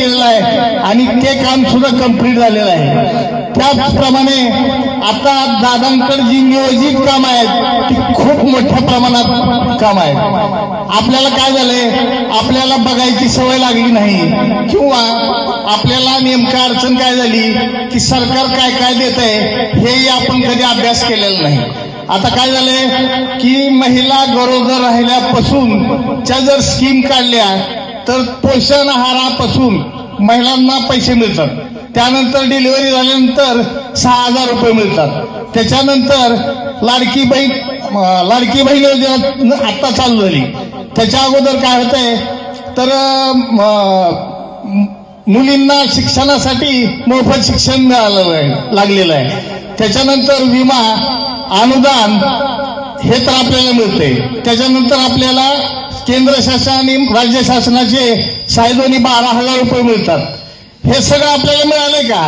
केलेलं आहे आणि ते काम सुद्धा कंप्लीट झालेलं आहे. त्याचप्रमाणे आता दादांकडे जी नियोजित काम आहेत ती खूप मोठ्या प्रमाणात काम आहेत. आपल्याला काय झालंय? आपल्याला बघायची सवय लागली नाही. किंवा आपल्याला नेमका अडचण काय झाली? की सरकार काय काय देत आहे हेही आपण कधी अभ्यास केलेला नाही. आता काय झालंय? की महिला गरोदर राहिल्यापासूनच्या जर स्कीम काढल्या तर पोषण आहारापासून महिलांना पैसे मिळतात. त्यानंतर डिलिव्हरी झाल्यानंतर सहा हजार रुपये मिळतात. त्याच्यानंतर लाडकी बहीण लाडकी बहीण योजना आता चालू झाली. त्याच्या अगोदर काय होतंय? तर मुलींना शिक्षणासाठी मोफत शिक्षण मिळालेलं आहे लागलेलं आहे. त्याच्यानंतर विमा अनुदान हे तर आपल्याला मिळते त्याच्यानंतर आपल्याला केंद्र शासन आणि राज्य शासनाचे सायदोनी बारा हजार रुपये मिळतात. हे सगळं आपल्याला मिळालंय का?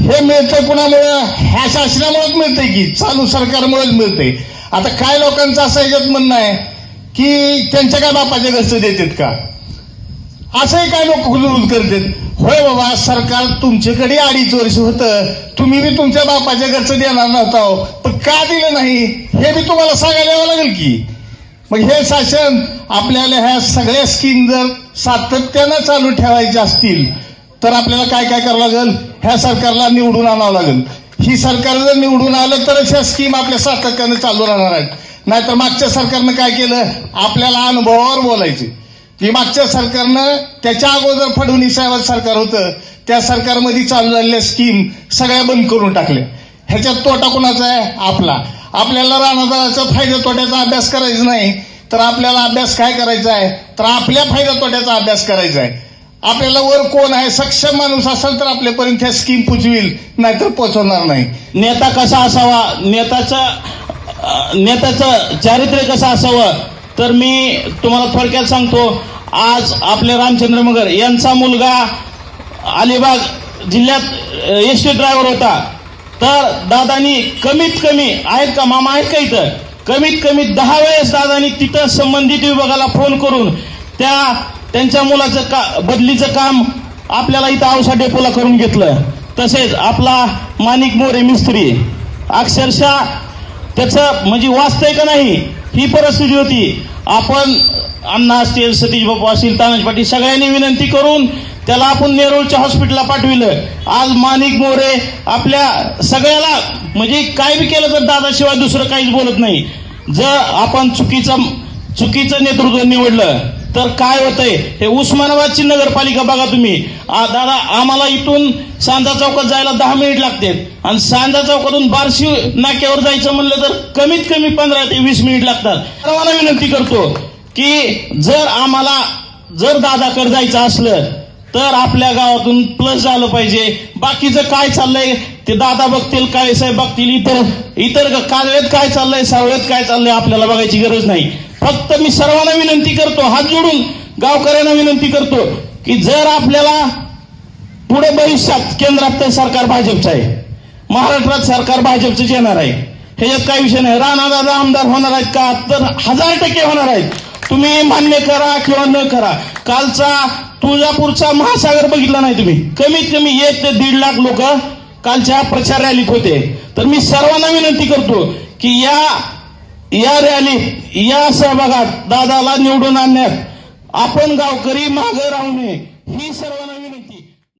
हे मिळतं कुणामुळं? ह्या शासनामुळेच मिळते की चालू सरकारमुळेच मिळते आता काय लोकांचं असं ह्याच्यात म्हणणं आहे की त्यांच्या काय बापाच्या घरचं देतात का? असंही काय लोक विरोध करतात. होय बाबा सरकार तुमच्याकडे अडीच वर्ष होतं. तुम्ही बी तुमच्या बापाच्या घरचं देणार नव्हता हो. पण का दिलं नाही? हे बी तुम्हाला सांगायला यावं लागेल की. मग हे शासन आपल्याला ह्या सगळ्या स्कीम जर सातत्यानं चालू ठेवायच्या असतील तर आपल्याला काय काय करावं लागेल? ह्या सरकारला निवडून आणावं लागेल. ही सरकार जर निवडून आलं तरच ह्या स्कीम आपल्या सातत्यानं चालू राहणार आहेत. नाहीतर मागच्या सरकारनं काय केलं? आपल्याला अनुभवावर बोलायचे. की मागच्या सरकारनं त्याच्या अगोदर फडणवीस साहेबांचं सरकार होतं त्या सरकारमध्ये चालू झालेल्या स्कीम सगळ्या बंद करून टाकल्या. ह्याच्यात तोटा कोणाचा आहे? आपला. आपल्याला राणादाराचा फायदा तोट्याचा अभ्यास करायचा नाही. तर आपल्याला अभ्यास काय करायचा आहे? तर आपल्या फायदा तोट्याचा अभ्यास करायचा आहे. आपल्याला वर कोण आहे? सक्षम माणूस असेल तर आपल्यापर्यंत ह्या स्कीम पोचविल नाहीतर पोचवणार नाही. नेता कसा असावा? नेताचं नेताचं नेत्याचं चारित्र्य कसं असावं? तर मी तुम्हाला थोडक्यात सांगतो आज आपले रामचंद्र मगर यांचा मुलगा अलिबाग जिल्ह्यात एस टी ड्रायव्हर होता. तर दादानी कमीत कमी आहेत का मामा आहेत का इथं? कमीत कमी दहा वेळेस दादानी तिथं संबंधित विभागाला फोन करून त्या त्यांच्या मुलाचं का बदलीचं काम आपल्याला इथं औसा डेपोला करून घेतलं. तसेच आपला माणिक मोरे मिस्त्री अक्षरशः त्याचं म्हणजे वाचतंय का नाही ही परिस्थिती होती. आपण अण्णा असतील सतीश बापू असतील तानाजी पाटील सगळ्यांनी विनंती करून त्याला आपण नेरूळच्या हॉस्पिटलला पाठविलं. आज माणिक मोरे आपल्या सगळ्याला म्हणजे काय बी केलं तर दादाशिवाय दुसरं काहीच बोलत नाही. जर आपण चुकीचं चुकीचं नेतृत्व निवडलं तर काय होतंय? हे उस्मानाबादची नगरपालिका बघा तुम्ही. दादा आम्हाला इथून सांजा चौकात जायला दहा मिनिट लागते. आणि सांजा चौकातून बारशी नाक्यावर जायचं म्हणलं तर कमीत कमी पंधरा ते वीस मिनिट लागतात. सर्वांना विनंती करतो की जर आम्हाला जर दादाकडे जायचं असलं तर आपल्या गावातून प्लस झालं पाहिजे. बाकीचं काय चाललंय? ते दादा बघतील काळे साहेब बघतील इतर इतर कालवेत काय चाललंय सावळेत काय चाललंय आपल्याला बघायची गरज नाही. फक्त मी सर्वांना विनंती करतो हात जोडून गावकऱ्यांना विनंती करतो की जर आपल्याला पुढे भविष्यात केंद्रात तर सरकार भाजपचं आहे. महाराष्ट्रात सरकार भाजपचंच येणार आहे. ह्याच्यात काय विषय नाही. राणा दादा आमदार होणार आहेत का? तर हजार टक्के होणार आहेत. तुम्ही मान्य करा किंवा न करा. कालचा तुळजापूरचा महासागर बघितला नाही तुम्ही? कमीत कमी एक ते दीड लाख लोक कालच्या प्रचार रॅलीत होते. तर मी सर्वांना विनंती करतो की या या रॅलीत या सहभागात दादाला निवडून आणण्यात आपण गावकरी मागे राहू नये. ही सर्वांना